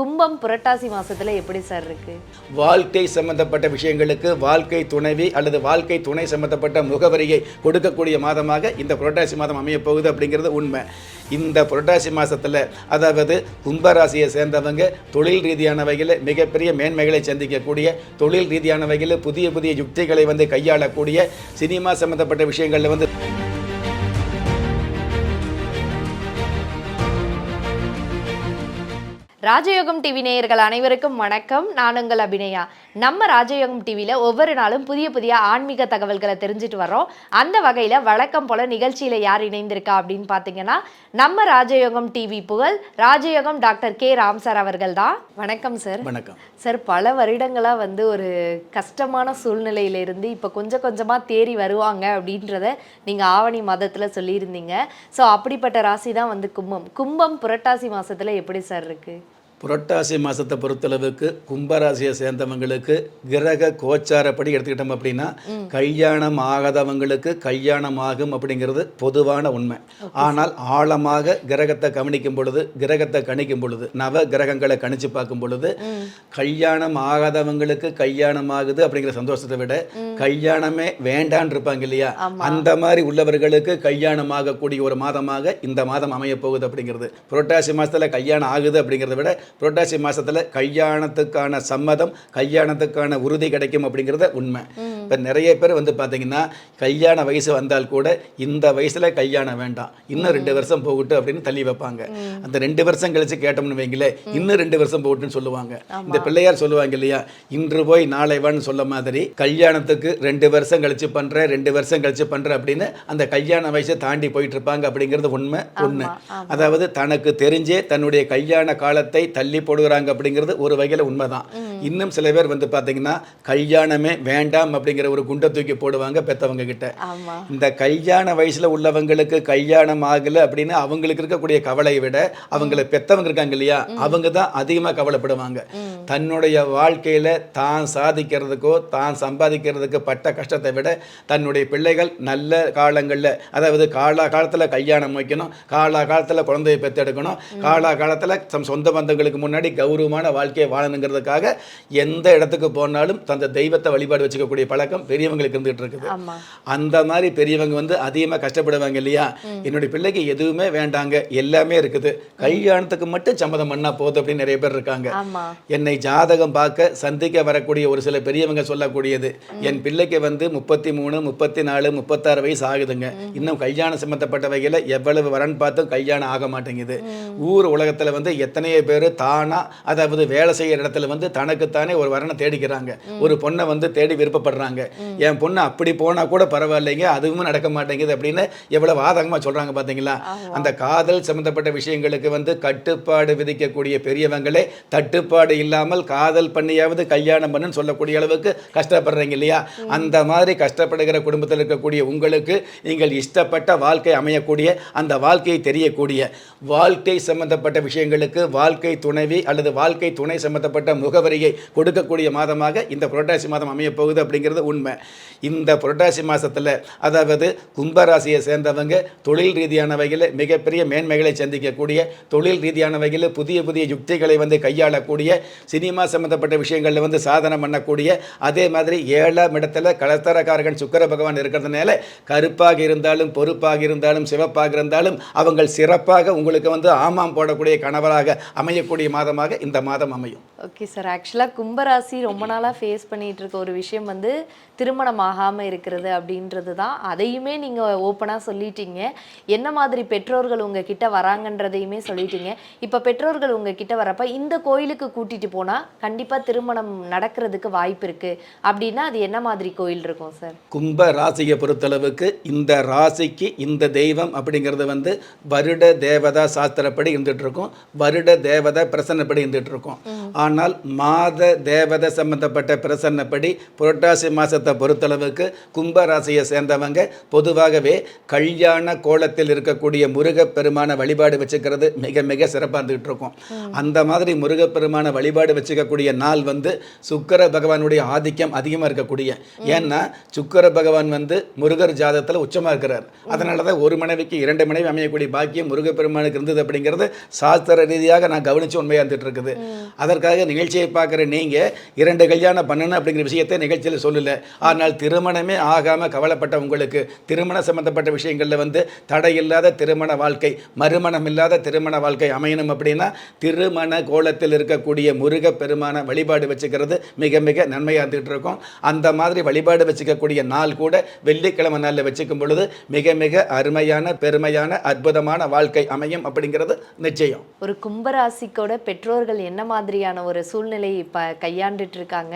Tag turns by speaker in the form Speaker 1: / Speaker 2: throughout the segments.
Speaker 1: கும்பம் புரட்டாசி மாசத்துல எப்படி சார் இருக்கு?
Speaker 2: வாழ்க்கை சம்பந்தப்பட்ட விஷயங்களுக்கு வாழ்க்கை துணைவி அல்லது வாழ்க்கை துணை சம்பந்தப்பட்ட முகவரியை கொடுக்கக்கூடிய மாதமாக இந்த புரட்டாசி மாதம் அமைய போகுது அப்படிங்கிறது உண்மை. இந்த புரட்டாசி மாதத்தில் அதாவது கும்பராசியை சேர்ந்தவங்க தொழில் ரீதியான வகையில் மிகப்பெரிய மேன்மைகளை சந்திக்கக்கூடிய தொழில் ரீதியான வகையில் புதிய புதிய யுக்திகளை வந்து கையாளக்கூடிய சினிமா சம்பந்தப்பட்ட விஷயங்களில் வந்து
Speaker 1: ராஜயோகம் டிவி நேயர்கள் அனைவருக்கும் வணக்கம். நான் உங்கள் அபிநயா. நம்ம ராஜயோகம் டிவியில் ஒவ்வொரு நாளும் புதிய புதிய ஆன்மீக தகவல்களை தெரிஞ்சுட்டு வரோம் அந்த வகையில் வழக்கம் போல நிகழ்ச்சியில் யார் இணைந்திருக்கா அப்படின்னு பார்த்தீங்கன்னா நம்ம ராஜயோகம் டிவி புகழ் ராஜயோகம் டாக்டர் கே ராம் சார் அவர்கள் தான். வணக்கம் சார்.
Speaker 2: வணக்கம்.
Speaker 1: சார் பல வருடங்களாக வந்து ஒரு கஷ்டமான சூழ்நிலையிலிருந்து இப்போ கொஞ்சம் கொஞ்சமாக தேறி வருவாங்க அப்படின்றத நீங்கள் ஆவணி மாதத்தில் சொல்லியிருந்தீங்க. ஸோ அப்படிப்பட்ட ராசி தான் வந்து கும்பம். கும்பம் புரட்டாசி மாசத்துல எப்படி சார் இருக்கு?
Speaker 2: புரட்டாசி மாதத்தை பொறுத்தளவுக்கு கும்பராசியை சேர்ந்தவங்களுக்கு கிரக கோச்சாரப்படி எடுத்துக்கிட்டோம் அப்படின்னா கல்யாணம் ஆகாதவங்களுக்கு கல்யாணம் ஆகும் அப்படிங்கிறது பொதுவான உண்மை. ஆனால் ஆழமாக கிரகத்தை கவனிக்கும் பொழுது கிரகத்தை கணிக்கும் பொழுது நவ கிரகங்களை கணிச்சு பார்க்கும் பொழுது கல்யாணம் ஆகாதவங்களுக்கு கல்யாணம் ஆகுது அப்படிங்கிற சந்தோஷத்தை விட கல்யாணமே வேண்டான் இருப்பாங்க இல்லையா? அந்த மாதிரி உள்ளவர்களுக்கு கல்யாணம் ஆகக்கூடிய ஒரு மாதமாக இந்த மாதம் அமைய போகுது அப்படிங்கிறது. புரட்டாசி மாசத்துல கல்யாணம் ஆகுது அப்படிங்கிறத விட புரட்டாசி மாசத்துல கல்யாணத்துக்கான சம்மதம் கல்யாணத்துக்கான உறுதி கிடைக்கும் அப்படிங்கிறத உண்மை. இப்போ நிறைய பேர் வந்து பார்த்தீங்கன்னா கல்யாண வயசு வந்தால் கூட இந்த வயசுல கல்யாணம் வேண்டாம். இன்னும் ரெண்டு வருஷம் போகட்டும் அப்படின்னு தள்ளி வைப்பாங்க. அந்த ரெண்டு வருஷம் கழிச்சு கேட்டோம்னு வைங்களேன் இன்னும் ரெண்டு வருஷம் போகட்டும்னு சொல்லுவாங்க. இந்த பிள்ளையார் சொல்லுவாங்க இல்லையா இன்று போய் நாளை வான்னு சொல்ல மாதிரி கல்யாணத்துக்கு ரெண்டு வருஷம் கழிச்சு பண்றேன் ரெண்டு வருஷம் கழிச்சு பண்றேன் அப்படின்னு அந்த கல்யாண வயசை தாண்டி போயிட்டு இருப்பாங்க அப்படிங்கிறது உண்மை ஒண்ணு. அதாவது தனக்கு தெரிஞ்சே தன்னுடைய கல்யாண காலத்தை தள்ளி போடுகிறாங்க அப்படிங்கிறது ஒரு வகையில் உண்மைதான். இன்னும் சில பேர் வந்து பார்த்தீங்கன்னா கல்யாணமே வேண்டாம் அப்படிங்கிற ஒரு குண்டை தூக்கி போடுவாங்க பெத்தவங்க கிட்ட. இந்த கல்யாண வயசுல உள்ளவங்களுக்கு கல்யாணம் ஆகல அப்படின்னு அவங்களுக்கு இருக்கக்கூடிய கவலையை விட அவங்கள பெத்தவங்க இருக்காங்க இல்லையா? அவங்க தான் அதிகமாக கவலைப்படுவாங்க. தன்னுடைய வாழ்க்கையில தான் சாதிக்கிறதுக்கோ தான் சம்பாதிக்கிறதுக்கு பட்ட கஷ்டத்தை விட தன்னுடைய பிள்ளைகள் நல்ல காலங்களில் அதாவது காலா காலத்துல கல்யாணம் வைக்கணும் காலா காலத்துல குழந்தையை பெத்தெடுக்கணும் காலா காலத்துல தம் சொந்த பந்தங்களுக்கு முன்னாடி கௌரவமான வாழ்க்கையை வாழணுங்கிறதுக்காக எந்த இடத்துக்கு போனாலும் தந்த தெய்வத்தை வழிபாடு வச்சுக்கக்கூடிய பழக்கம் பெரியவங்களுக்கு இருந்துகிட்டு இருக்குது. அந்த மாதிரி பெரியவங்க வந்து அதிகமாக கஷ்டப்படுவாங்க இல்லையா? என்னுடைய பிள்ளைக்கு எதுவுமே வேண்டாங்க. எல்லாமே இருக்குது. கல்யாணத்துக்கு மட்டும் சம்மதம் பண்ணா போதும் அப்படின்னு நிறைய பேர் இருக்காங்க. என்னை ஜாதகம் பார்க்க சந்திக்க வரக்கூடிய ஒரு சில பெரியவங்க சொல்லக்கூடியது என் பிள்ளைக்கு வந்து முப்பத்தி மூணு முப்பத்தி நாலு முப்பத்தாறு வயசு ஆகுதுங்க. இன்னும் கல்யாணம் சம்மந்தப்பட்ட வகையில் எவ்வளவு வரன் பார்த்தும் கல்யாணம் ஆக மாட்டேங்குது. ஊர் உலகத்துல வந்து எத்தனையோ பேர் தானா அதாவது வேலை செய்யற இடத்துல வந்து தனக்குத்தானே ஒரு வரனை தேடிக்கிறாங்க. ஒரு பொண்ணை வந்து தேடி விருப்பப்படுறாங்க. என் பொண்ணு அப்படி போனா கூட பரவாயில்லைங்க அதுவும் நடக்க மாட்டேங்குது அப்படின்னு எவ்வளவு ஆதகமா சொல்றாங்க பாத்தீங்களா? அந்த காதல் சம்பந்தப்பட்ட விஷயங்களுக்கு வந்து கட்டுப்பாடு விதிக்கக்கூடிய பெரியவங்களே தட்டுப்பாடு இல்லாமல் காதல் பண்ணியாவது கல்யாணம் பண்ணுன்னு சொல்லக்கூடிய அளவுக்கு கஷ்டப்படுறீங்க இல்லையா? அந்த மாதிரி கஷ்டப்படுகிற குடும்பத்தில் இருக்கக்கூடிய உங்களுக்கு நீங்கள் இஷ்டப்பட்ட வாழ்க்கை அமையக்கூடிய அந்த வாழ்க்கையை தெரியக்கூடிய வாழ்க்கை சம்பந்தப்பட்ட விஷயங்களுக்கு வாழ்க்கை துணைவி அல்லது வாழ்க்கை துணை சம்பந்தப்பட்ட முகவரியை கொடுக்கக்கூடிய மாதமாக இந்த புரட்டாசி மாதம் அமைய போகுது அப்படிங்கிறது உண்மை. இந்த புரட்டாசி மாதத்தில் அதாவது கும்பராசியை சேர்ந்தவங்க தொழில் ரீதியான வகையில் மிகப்பெரிய மேன்மைகளை சந்திக்கக்கூடிய தொழில் ரீதியான வகையில் புதிய புதிய யுக்திகளை வந்து கையாளக்கூடிய சினிமா சம்மந்தப்பட்ட விஷயங்களில் வந்து சாதனை பண்ணக்கூடிய அதே மாதிரி ஏழாம் இடத்துல கலத்தரக்காரகன் சுக்கர பகவான் இருக்கிறதுனால கருப்பாக இருந்தாலும் பொறுப்பாக இருந்தாலும் சிவப்பாக இருந்தாலும் அவங்கள் சிறப்பாக உங்களுக்கு வந்து ஆமாம் போடக்கூடிய கணவராக அமையக்கூடிய மாதமாக இந்த மாதம் அமையும்.
Speaker 1: ஓகே சார் ஆக்சுவலாக கும்பராசி ரொம்ப நாளாக ஃபேஸ் பண்ணிகிட்டு இருக்க ஒரு விஷயம் வந்து திருமணம் ஆகாமல் இருக்கிறது அப்படின்றது தான். அதையுமே நீங்கள் ஓப்பனாக சொல்லிட்டீங்க. என்ன மாதிரி பெற்றோர்கள் உங்ககிட்ட வராங்கன்றதையுமே சொல்லிட்டீங்க. இப்போ பெற்றோர்கள் உங்ககிட்ட வரப்ப இந்த கோயிலுக்கு கூட்டிட்டு போனால் கண்டிப்பாக திருமணம் நடக்கிறதுக்கு வாய்ப்பு இருக்கு. அப்படின்னா அது என்ன மாதிரி கோயில் இருக்கும் சார்?
Speaker 2: கும்ப ராசியை பொறுத்தளவுக்கு இந்த ராசிக்கு இந்த தெய்வம் அப்படிங்கிறது வந்து வருட தேவதா சாஸ்திரப்படி இருந்துட்டு இருக்கும் வருட தேவதா பிரசன்னப்படி இருந்துட்டு இருக்கும் ஆனால் மாத தேவதை சம்பந்தப்பட்ட பிரசன்னப்படி புரட்டாசி மாதத்தை பொறுத்தளவுக்கு கும்ப ராசியை சேர்ந்தவங்க பொதுவாகவே கல்யாண கோலத்தில் இருக்கக்கூடிய முருகப்பெருமான வழிபாடு வச்சுக்கிறது மிக மிக சிறப்பாக இருந்துகிட்டு இருக்கும் அந்த மாதிரி முருகப்பெருமான வழிபாடு வச்சுக்கக்கூடிய நாள் வந்து சுக்கிர பகவானுடைய ஆதிக்கம் அதிகமாக இருக்கக்கூடிய. ஏன்னா சுக்கிர பகவான் வந்து முருகர் ஜாதகத்தில் உச்சமாக இருக்கிறார். அதனால தான் ஒரு மனைவிக்கு இரண்டு மனைவி அமையக்கூடிய பாக்கியம் முருகப்பெருமானுக்கு இருந்தது அப்படிங்கிறது சாஸ்திர ரீதியாக நான் கவனித்து உண்மையாக இருந்துட்டு இருக்குது அதற்காக நிகழ்ச்சியை பார்க்குற நீங்கள் இரண்டு கல்யாணம் பண்ணணும் அப்படிங்கிற விஷயத்தை நிகழ்ச்சியில் சொல்லலை. ஆனால் திருமணமே ஆகாமல் கவலைப்பட்ட உங்களுக்கு திருமண சம்பந்தப்பட்ட விஷயங்களில் வந்து தடையில்லாத திருமண வாழ்க்கை மறுமணம் இல்லாத திருமண வாழ்க்கை அமையணும் அப்படின்னா திருமண கோலத்தில் இருக்கக்கூடிய முருக பெருமான வழிபாடு வச்சுக்கிறது மிக மிக நன்மையாக இருந்துகிட்டு இருக்கும். அந்த மாதிரி வழிபாடு வச்சுக்கக்கூடிய நாள் கூட வெள்ளிக்கிழமை நாளில் வச்சுக்கும் பொழுது மிக மிக அருமையான பெருமையான அற்புதமான வாழ்க்கை அமையும் அப்படிங்கிறது நிச்சயம்.
Speaker 1: ஒரு கும்பராசிக்கோட பெற்றோர்கள் என்ன மாதிரியான ஒரு சூழ்நிலையை இப்போ கையாண்டுட்டு இருக்காங்க?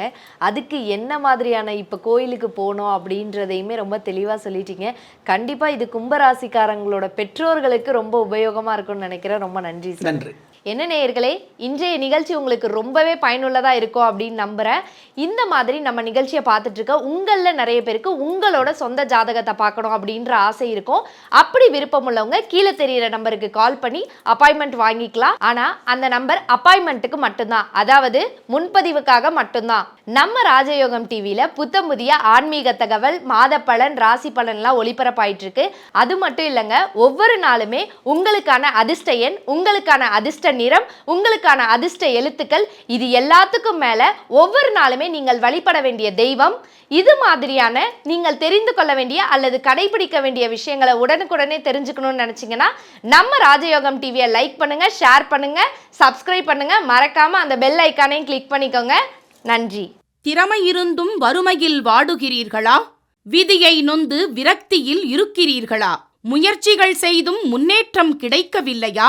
Speaker 1: அதுக்கு என்ன மாதிரியான இப்போ கோயிலுக்கு போகணும் அப்படின்றதையுமே ரொம்ப தெளிவாக சொல்லிட்டீங்க. கண்டிப்பாக இது கும்பராசிக்காரங்களோட பெற்றோர்களுக்கு ரொம்ப உபயோகமாக இருக்கும்னு நினைக்கிறேன். ரொம்ப நன்றி
Speaker 2: நன்றி.
Speaker 1: என்ன நேயர்களே இன்றைய நிகழ்ச்சி உங்களுக்கு ரொம்பவே பயனுள்ளதாக இருக்கும் அப்படின்னு நம்புகிறேன் இந்த மாதிரி நம்ம நிகழ்ச்சியை பார்த்துட்ருக்க உங்களில் நிறைய பேருக்கு உங்களோட சொந்த ஜாதகத்தை பார்க்கணும் அப்படின்ற ஆசை இருக்கும். அப்படி விருப்பம் உள்ளவங்க கீழே தெரியிற நம்பருக்கு கால் பண்ணி அப்பாயின்மெண்ட் வாங்கிக்கலாம். ஆனால் அந்த நம்பர் அப்பாயின்மெண்ட்டுக்கு மட்டும்தான். அதாவது முன்பதிவுக்காக மட்டும்தான். நம்ம ராஜயோகம் டிவியில் புத்தம் புதிய ஆன்மீக தகவல் மாத பலன் ராசி பலன்லாம் ஒளிபரப்பாயிட்டு இருக்கு. அது மட்டும் இல்லைங்க ஒவ்வொரு நாளுமே உங்களுக்கான அதிர்ஷ்ட எண் உங்களுக்கான அதிர்ஷ்ட நிறம் உங்களுக்கான அதிர்ஷ்ட எழுத்துக்கள் இது எல்லாத்துக்கும் மேல ஒவ்வொரு நாளுமே நீங்கள் வழிபட வேண்டிய தெய்வம். இது மாதிரியான நீங்கள் தெரிந்து கொள்ள வேண்டிய அல்லது கடைபிடிக்க வேண்டிய விஷயங்களை உடனுக்குடனே தெரிஞ்சுக்கணும்னு நினைச்சீங்கன்னா நம்ம ராஜயோகம் டிவியை லைக் பண்ணுங்க ஷேர் பண்ணுங்க சப்ஸ்கிரைப் பண்ணுங்க. மறக்காம அந்த பெல் ஐக்கானையும் கிளிக் பண்ணிக்கோங்க. நன்றி.
Speaker 3: திறமை இருந்தும் வறுமையில் வாடுகிறீர்களா? விதியை நொந்து விரக்தியில் இருக்கிறீர்களா? முயற்சிகள் செய்தும் முன்னேற்றம் கிடைக்கவில்லையா?